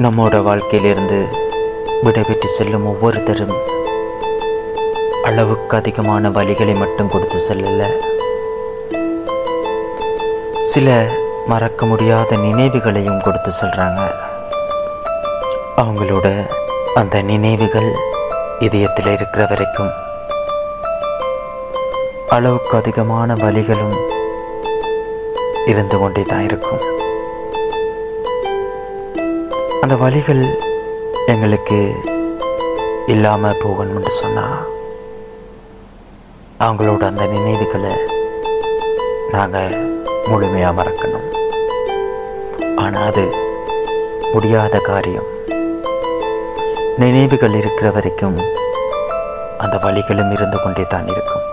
நம்மோட வாழ்க்கையிலிருந்து விடைபெற்று செல்லும் ஒவ்வொருத்தரும் அளவுக்கு அதிகமான வழிகளை மட்டும் கொடுத்து செல்லல. சில மறக்க முடியாத நினைவுகளையும் கொடுத்து செல்கிறாங்க அவங்களோட அந்த நினைவுகள் இதயத்தில் இருக்கிற வரைக்கும் அளவுக்கு அதிகமான வழிகளும் இருந்து கொண்டே தான் இருக்கும். அந்த வழிகள் எங்களுக்கு இல்லாமல் போகணும்னு சொன்னால் அவங்களோட அந்த நினைவுகளை நாங்கள் முழுமையாக மறக்கணும். ஆனால் அது முடியாத காரியம். நினைவுகள் இருக்கிற வரைக்கும் அந்த வழிகளும் இருந்து கொண்டே தான் இருக்கும்.